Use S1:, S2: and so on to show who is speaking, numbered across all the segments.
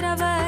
S1: trabalho.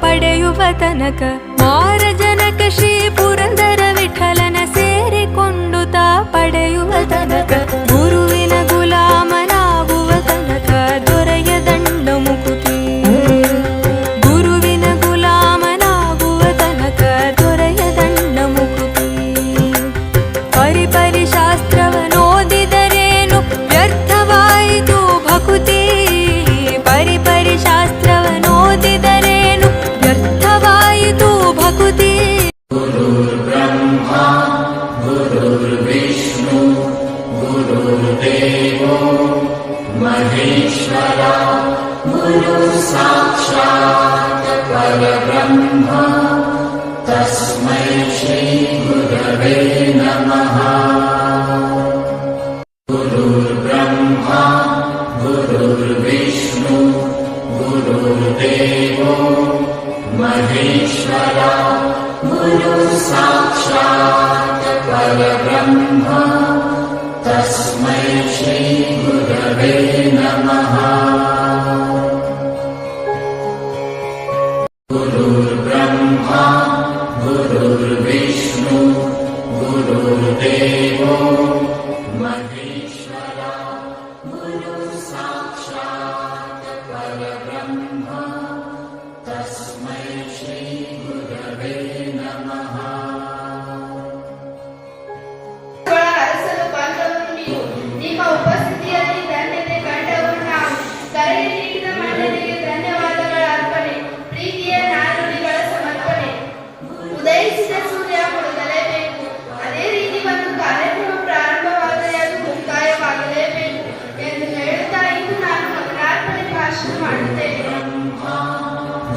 S1: ಪಡೆಯುವ ತನಕ ಮಾರ ಜನಕ ಶ್ರೀ ಪುರಂದರ ವಿಠಲನ ಸೇರಿಕೊಂಡು ತಾ ಪಡೆಯುವ ತನಕ
S2: तस्मै श्रीगुर्गे नमः। गुरुर्ब्रह्म गुरुर्विष्णु गुरुर्देवो महेश्वर मुरुसाक्षात् परब्रह्म।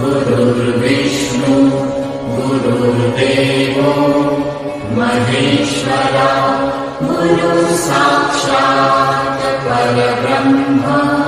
S2: गुरुर्विष्णु गुरुर्देवो महेश्वरा गुरुः साक्षात् परब्रह्म